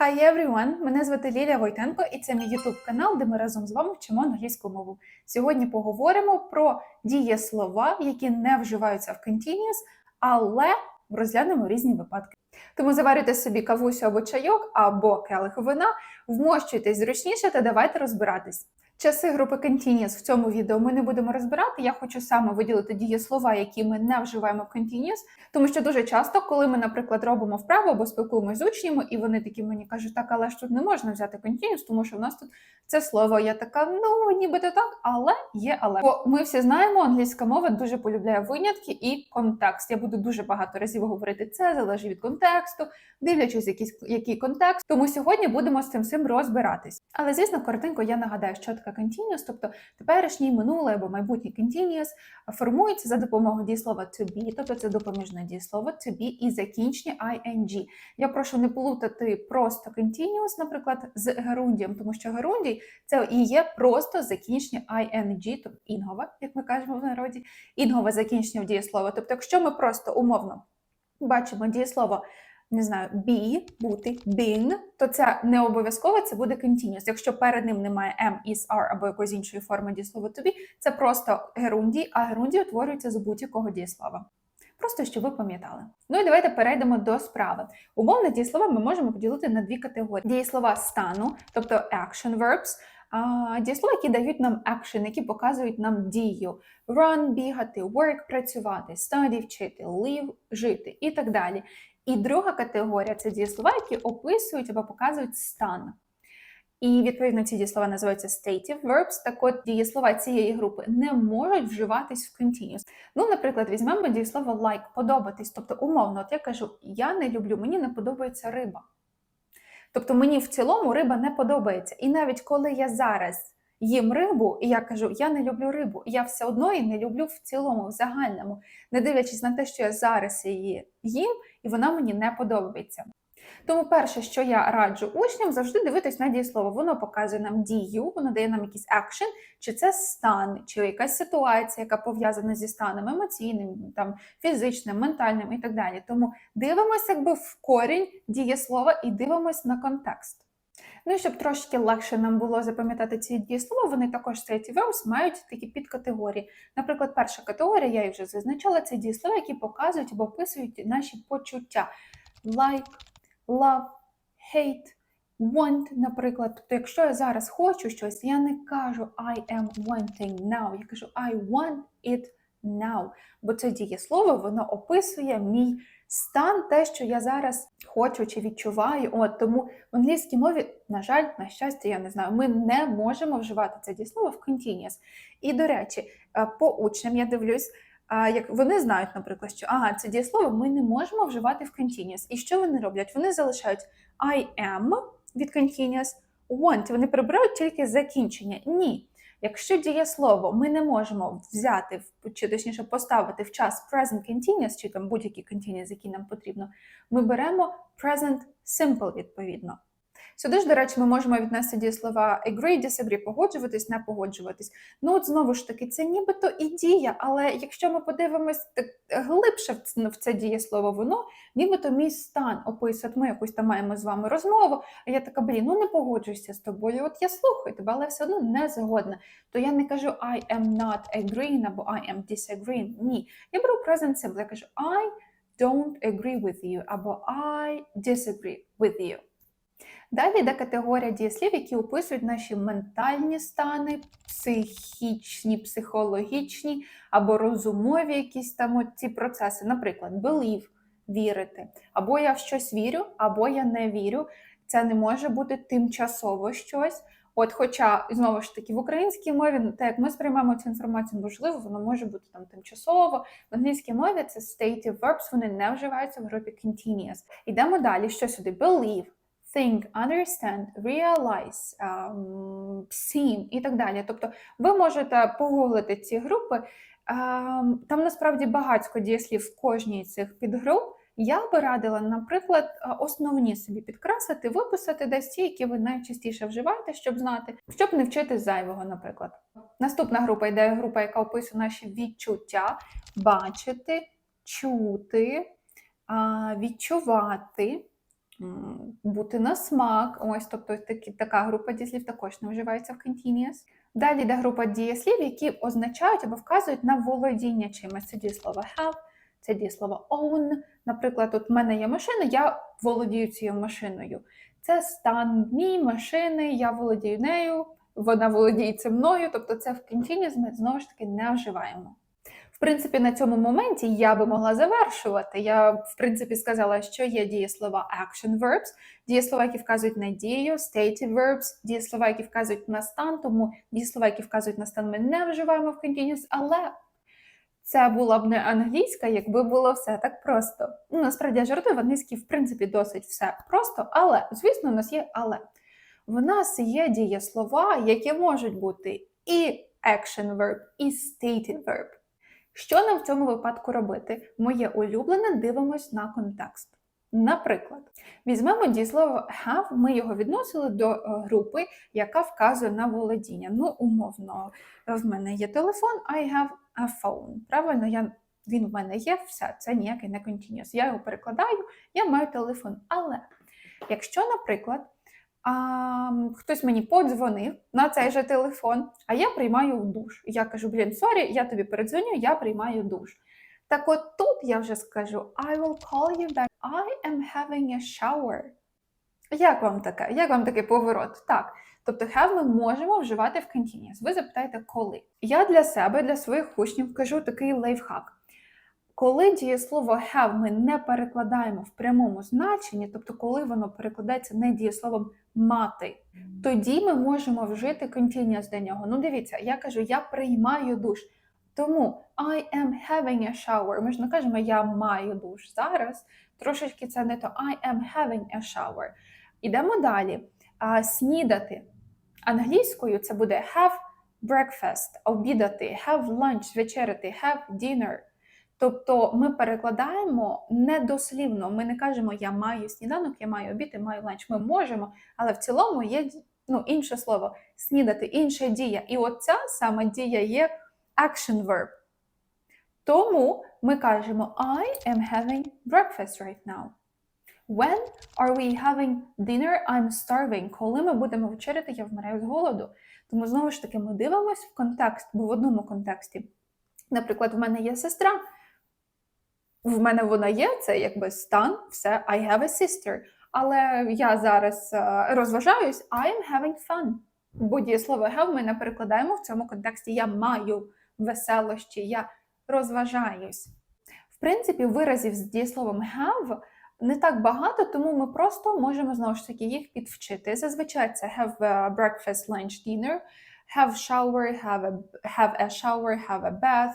Hi everyone! Мене звати Лілія Войтенко, і це мій YouTube канал, де ми разом з вами вчимо англійську мову. Сьогодні поговоримо про дієслова, які не вживаються в continuous, але розглянемо різні випадки. Тому заварюйте собі кавусю або чайок, або келих вина, вмощуйтесь зручніше та давайте розбиратись. Часи групи Continuous в цьому відео ми не будемо розбирати. Я хочу саме виділити дієслова, які ми не вживаємо в Continuous, тому що дуже часто, коли ми, наприклад, робимо вправу або спілкуємося з учнями, і вони такі мені кажуть, так, але ж тут не можна взяти Continuous, тому що в нас тут це слово. Я така, ну нібито так, але є але. Бо ми всі знаємо, англійська мова дуже полюбляє винятки і контекст. Я буду дуже багато разів говорити це, залежить від контексту, дивлячись, якийсь який контекст. Тому сьогодні будемо з цим всім розбиратись. Але звісно, коротенько я нагадаю, що таке continuous, тобто теперішній, минулий або майбутній continuous формується за допомогою дієслова to be, тобто це допоміжне дієслово to be і закінчення ing. Я прошу не плутати просто continuous, наприклад, з герундієм, тому що герундій це і є просто закінчення ing, тобто інгове, як ми кажемо в народі, інгове закінчення в дієслова. Тобто, якщо ми просто умовно бачимо дієслово не знаю, be, бути, been, то це не обов'язково це буде continuous. Якщо перед ним немає am, is, are або якоїсь іншої форми дієслова be, це просто герундій, а герундій утворюється з будь-якого дієслова. Просто щоб ви пам'ятали. Ну і давайте перейдемо до справи. Умовне дієслова ми можемо поділити на дві категорії: дієслова стану, тобто action verbs, а, дієслова, які дають нам action, які показують нам дію: run, бігати, work, працювати, study, вчити, live, жити і так далі. І друга категорія це дієслова, які описують або показують стан. І відповідно ці дієслова називаються stative verbs. Так от дієслова цієї групи не можуть вживатись в continuous. Ну, наприклад, візьмемо дієслово like, подобатись. Тобто, умовно, от я кажу, я не люблю, мені не подобається риба. Тобто мені в цілому риба не подобається. І навіть коли я зараз їм рибу, і я кажу, я не люблю рибу, я все одно її не люблю в цілому, в загальному, не дивлячись на те, що я зараз її їм, і вона мені не подобається. Тому перше, що я раджу учням, завжди дивитись на дієслово. Воно показує нам дію, воно дає нам якийсь екшен, чи це стан, чи якась ситуація, яка пов'язана зі станом емоційним, там, фізичним, ментальним і так далі. Тому дивимося якби в корінь дієслова і дивимось на контекст. Ну і щоб трошки легше нам було запам'ятати ці дієслова, вони також trait verbs мають такі підкатегорії. Наприклад, перша категорія, я її вже зазначала, це дієслова, які показують або описують наші почуття. Like, love, hate, want, наприклад. Тобто, якщо я зараз хочу щось, я не кажу I am wanting now, я кажу I want it now. Бо це дієслово, воно описує мій стан, те, що я зараз хочу чи відчуваю. От Тому в англійській мові, на жаль, на щастя, я не знаю, ми не можемо вживати це дієслово в continuous. І, до речі, по учням я дивлюсь. Як вони знають, наприклад, що ага, це дієслово ми не можемо вживати в continuous. І що вони роблять? Вони залишають I am від continuous, want. Вони прибирають тільки закінчення. Ні. Якщо дієслово ми не можемо взяти, чи точніше поставити в час present continuous, чи там будь-який continuous, який нам потрібно, ми беремо present simple відповідно. Сюди ж, до речі, ми можемо віднести дієслова agree, disagree, погоджуватись, не погоджуватись. Ну, от знову ж таки, це нібито і дія, але якщо ми подивимось так глибше в це дієслово, воно нібито мій стан описує. Ми якусь там маємо з вами розмову, а я така, блін, ну не погоджуюся з тобою. От я слухаю тебе, але все одно не згодна. То я не кажу I am not agreeing або I am disagreeing. Ні. Я беру present simple, я кажу I don't agree with you або I disagree with you. Далі йде категорія дієслів, які описують наші ментальні стани, психічні, психологічні або розумові якісь там ці процеси. Наприклад, believe – вірити. Або я в щось вірю, або я не вірю. Це не може бути тимчасово щось. От, хоча, знову ж таки, в українській мові, так як ми сприймаємо цю інформацію, можливо, воно може бути там тимчасово. В англійській мові це stative verbs, вони не вживаються в групі continuous. Йдемо далі. Що сюди? Believe think, understand, realize, um, seem і так далі. Тобто ви можете погуглити ці групи. Um, там насправді багатько дієслів в кожній цих підгруп. Я би радила, наприклад, основні собі підкреслити, виписати десь ті, які ви найчастіше вживаєте, щоб знати, щоб не вчити зайвого, наприклад. Наступна група йде група, яка описує наші відчуття, бачити, чути, відчувати бути на смак. Ось, тобто такі, така група дієслів також не вживається в continuous. Далі йде група дієслів, які означають або вказують на володіння чимось. Це дієслово have, це дієслово own. Наприклад, от в мене є машина, я володію цією машиною. Це стан мій машини, я володію нею, вона володіє цим мною. Тобто це в continuous ми знову ж таки не вживаємо. В принципі, на цьому моменті я би могла завершувати. Я, в принципі, сказала, що є дієслова action verbs, дієслова, які вказують на дію, stative verbs, дієслова, які вказують на стан, тому дієслова, які вказують на стан, ми не вживаємо в continuous, але це була б не англійська, якби було все так просто. Ну, насправді жартую, в англійській, в принципі, досить все просто, але, звісно, у нас є але. В нас є дієслова, які можуть бути і action verb, і stative verb. Що нам в цьому випадку робити? Моє улюблене дивимось на контекст. Наприклад, візьмемо дієслово have, ми його відносили до е, групи, яка вказує на володіння. Ну, умовно, в мене є телефон, I have a phone. Правильно, я, він в мене є, все, це ніякий не continuous. Я його перекладаю, я маю телефон. Але якщо, наприклад, а, хтось мені подзвонив на цей же телефон, а я приймаю душ. Я кажу, блін, сорі, я тобі передзвоню, я приймаю душ. Так от тут я вже скажу I will call you back. I am having a shower. Як вам таке? Як вам такий поворот? Так. Тобто have ми можемо вживати в continuous. Ви запитаєте, коли. Я для себе, для своїх учнів кажу такий лайфхак. Коли дієслово have ми не перекладаємо в прямому значенні, тобто коли воно перекладається не дієсловом мати, тоді ми можемо вжити continuous до нього. Ну, дивіться, я кажу, я приймаю душ. Тому I am having a shower. Ми ж не кажемо я маю душ зараз. Трошечки це не то I am having a shower. Ідемо далі. А, снідати. Англійською це буде have breakfast, обідати, have lunch, вечеряти, have dinner. Тобто ми перекладаємо недослівно. Ми не кажемо я маю сніданок, я маю обід, я маю ланч. Ми можемо, але в цілому є ну, інше слово снідати, інша дія. І оця саме дія є action verb. Тому ми кажемо I am having breakfast right now. When are we having dinner? I'm starving. Коли ми будемо вечеряти, я вмираю з голоду. Тому знову ж таки ми дивимося в контекст, бо в одному контексті. Наприклад, в мене є сестра. В мене вона є, це якби стан, все, I have a sister. Але я зараз е, розважаюсь, I am having fun. Бо дієслово have ми не перекладаємо в цьому контексті я маю веселощі, я розважаюсь. В принципі, виразів з дієсловом have не так багато, тому ми просто можемо знову ж таки їх підвчити. Зазвичай це have a breakfast, lunch, dinner, have shower, have a, have a shower, have a bath,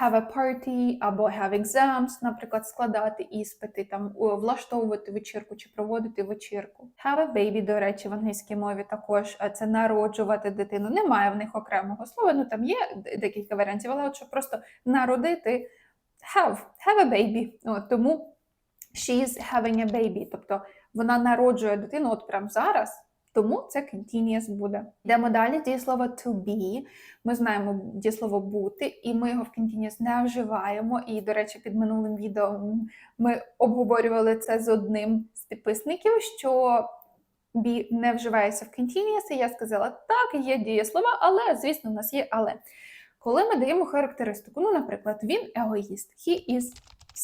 have a party або have exams, наприклад, складати іспити, там влаштовувати вечірку чи проводити вечірку. Have a baby, до речі, в англійській мові також е, це народжувати дитину. Немає в них окремого слова. Ну там є декілька варіантів, але от щоб просто народити have, have a baby. От, тому she's having a baby, тобто вона народжує дитину от прямо зараз. Тому це continuous буде. Йдемо далі. Дієслово to be. Ми знаємо дієслово бути, і ми його в continuous не вживаємо. І, до речі, під минулим відео ми обговорювали це з одним з підписників, що be не вживається в continuous, і я сказала, так, є дієслова, але, звісно, у нас є але. Коли ми даємо характеристику, ну, наприклад, він егоїст, he is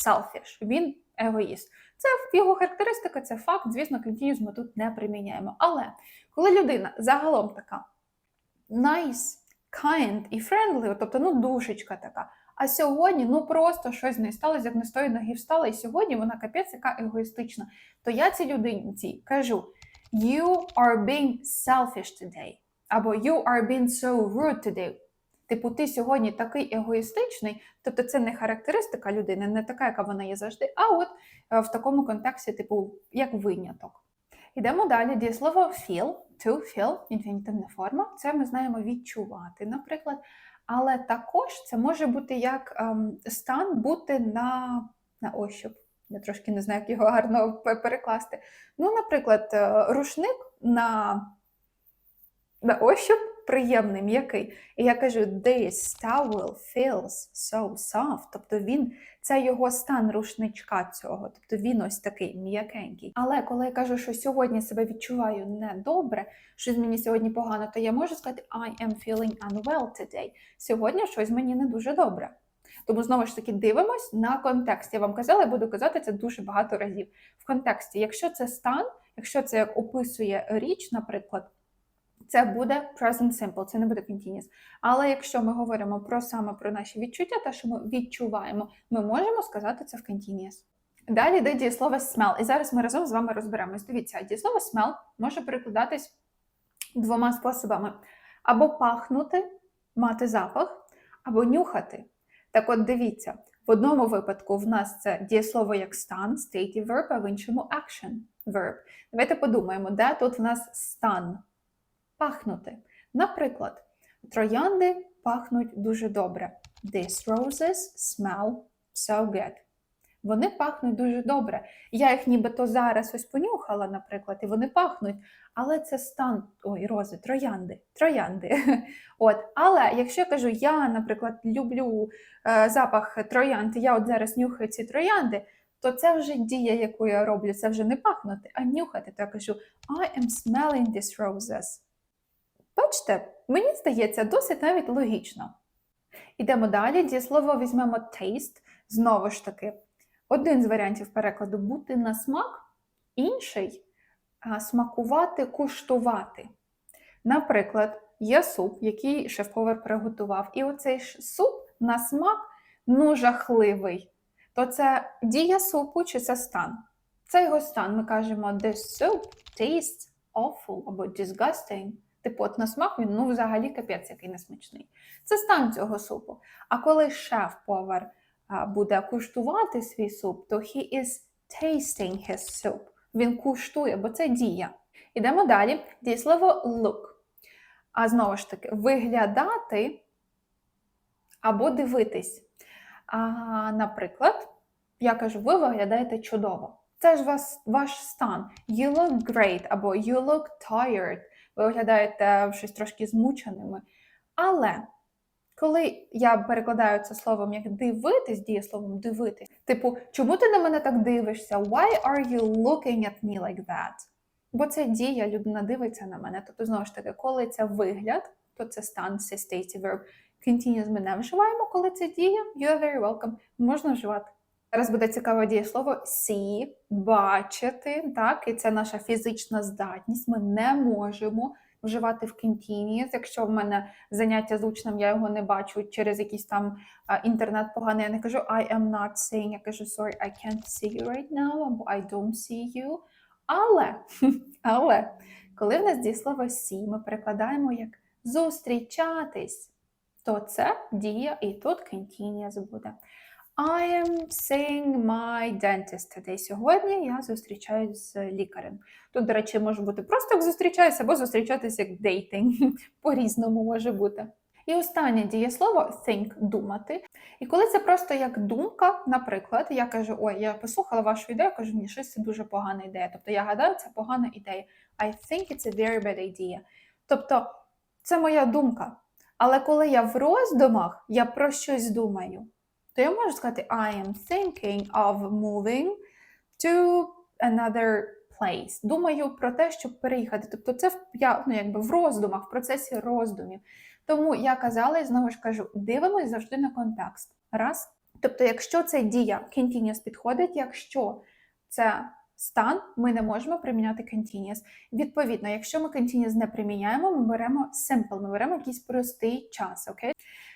selfish, він егоїст. Це його характеристика, це факт, звісно, continuous ми тут не приміняємо. Але коли людина загалом така nice, kind і friendly, тобто ну душечка така. А сьогодні ну просто щось з нею сталося, як не з тої ноги встала, і сьогодні вона капець яка егоїстична. То я цій людині цій кажу: You are being selfish today. Або You are being so rude today. Типу, ти сьогодні такий егоїстичний, тобто це не характеристика людини, не така, яка вона є завжди, а от е, в такому контексті, типу, як виняток. Йдемо далі. Дієслово feel, to feel, інфінітивна форма. Це ми знаємо відчувати, наприклад. Але також це може бути як ем, стан бути на, на ощуп. Я трошки не знаю, як його гарно перекласти. Ну, наприклад, е, рушник на, на ощуп приємний, м'який. І я кажу, this towel feels so soft. Тобто він це його стан рушничка цього. Тобто він ось такий м'якенький. Але коли я кажу, що сьогодні себе відчуваю недобре, щось мені сьогодні погано, то я можу сказати I am feeling unwell today. Сьогодні щось мені не дуже добре. Тому знову ж таки дивимось на контекст. Я вам казала, я буду казати це дуже багато разів. В контексті, якщо це стан, якщо це як описує річ, наприклад, це буде present simple, це не буде continuous. Але якщо ми говоримо про саме про наші відчуття, те, що ми відчуваємо, ми можемо сказати це в continuous. Далі йде дієслово smell. І зараз ми разом з вами розберемось. Дивіться, дієслово smell може перекладатись двома способами: або пахнути, мати запах, або нюхати. Так от дивіться, в одному випадку в нас це дієслово як стан, state verb, а в іншому action verb. Давайте подумаємо, де тут в нас стан пахнути. Наприклад, троянди пахнуть дуже добре. These roses smell so good. Вони пахнуть дуже добре. Я їх нібито зараз ось понюхала, наприклад, і вони пахнуть. Але це стан ой, рози, троянди, троянди. От, але якщо я кажу, я, наприклад, люблю е, запах троянд, я от зараз нюхаю ці троянди, то це вже дія, яку я роблю, це вже не пахнути, а нюхати. То я кажу I am smelling these roses. Бачите, мені здається, досить навіть логічно. Ідемо далі. Дієслово візьмемо taste. Знову ж таки, один з варіантів перекладу бути на смак, інший смакувати, куштувати. Наприклад, є суп, який шеф-повар приготував, і оцей суп на смак ну жахливий. То це дія супу чи це стан? Це його стан. Ми кажемо this soup tastes awful або disgusting. Типу, от на смак він ну взагалі капець який несмачний. Це стан цього супу. А коли шеф-повар буде куштувати свій суп, то he is tasting his soup. Він куштує, бо це дія. Ідемо далі. Дієслово look. А знову ж таки, виглядати або дивитись. А, Наприклад, я кажу, ви виглядаєте чудово. Це ж вас, ваш стан. You look great або you look tired. Ви виглядаєте щось трошки змученими. Але коли я перекладаю це словом як дивитись, дієсловом дивитись, типу, чому ти на мене так дивишся? Why are you looking at me like that? Бо це дія, людина дивиться на мене. Тобто, знову ж таки, коли це вигляд, то це стан, це state verb. Continuous ми не вживаємо, коли це дія. You are very welcome. Можна вживати. Зараз буде цікаве дієслово see, бачити, так, і це наша фізична здатність. Ми не можемо вживати в continuous. Якщо в мене заняття з учнем, я його не бачу через якийсь там інтернет поганий, я не кажу I am not seeing, я кажу sorry, I can't see you right now, або I don't see you. Але, але, коли в нас дієслово see, ми перекладаємо як зустрічатись, то це дія і тут continuous буде. I am seeing my dentist today. Сьогодні я зустрічаюсь з лікарем. Тут, до речі, може бути просто як зустрічаюся, або зустрічатися як дейтинг. По-різному може бути. І останнє дієслово think думати. І коли це просто як думка, наприклад, я кажу: ой, я послухала вашу ідею, кажу, ні, щось це дуже погана ідея. Тобто я гадаю, це погана ідея. I think it's a very bad idea. Тобто, це моя думка. Але коли я в роздумах, я про щось думаю то я можу сказати I am thinking of moving to another place. Думаю про те, щоб переїхати. Тобто це я, ну, якби в роздумах, в процесі роздумів. Тому я казала і знову ж кажу, дивимось завжди на контекст. Раз. Тобто, якщо це дія continuous підходить, якщо це стан, ми не можемо приміняти continuous. Відповідно, якщо ми continuous не приміняємо, ми беремо simple, ми беремо якийсь простий час. окей?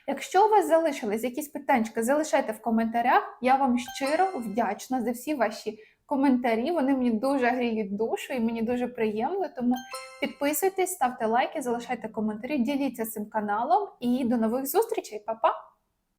Якщо у вас залишились якісь питання, залишайте в коментарях. Я вам щиро вдячна за всі ваші коментарі. Вони мені дуже гріють душу і мені дуже приємно. Тому підписуйтесь, ставте лайки, залишайте коментарі, діліться цим каналом і до нових зустрічей, Па-па!